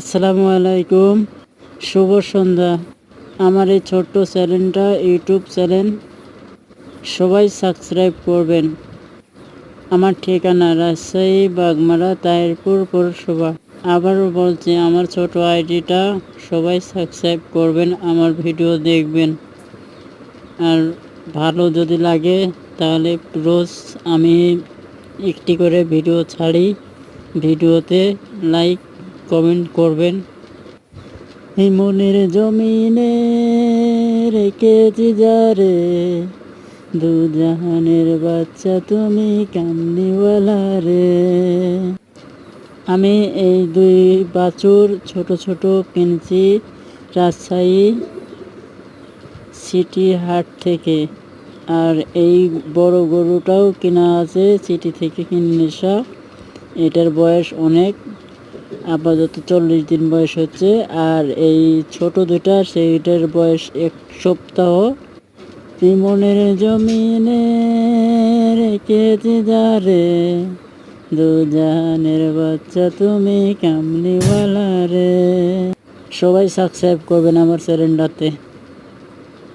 আসসালামু আলাইকুম। শুভ সন্ধ্যা। আমার এই ছোট্ট চ্যানেলটা ইউটিউব চ্যানেল। সবাই সাবস্ক্রাইব করবেন। আমার ঠিকানা রাজশাহী, বাগমারা, তাহিরপুর পৌরসভা। আবারও বলছি, আমার ছোট আইডিটা সবাই সাবস্ক্রাইব করবেন, আমার ভিডিও দেখবেন। আর ভালো যদি লাগে, তাহলে রোজ আমি একটি করে ভিডিও ছাড়ি। ভিডিওতে লাইক কমেন্ট করবেন। এই মনের জমিনে রেখেছি যারে দু জাহানের বাচ্চা তুমি কামনিওয়ালা রে। আমি এই দুই বাছুর ছোট ছোট কিনছি রাজশাহী সিটি হাট থেকে। আর এই বড় গরুটাও কেনা আছে সিটি থেকে কিনে এটার বয়স অনেক। আপাতত চল্লিশ দিন বয়স হচ্ছে, আর এই ছোট দুটা, সেইটার বয়স এক সপ্তাহ। তিমনের জমিনে রেখেছি যারে দুজনের বাচ্চা তুমি কামলিওয়ালা রে। সবাই সাবস্ক্রাইব করবেন আমার চ্যানেলটাতে।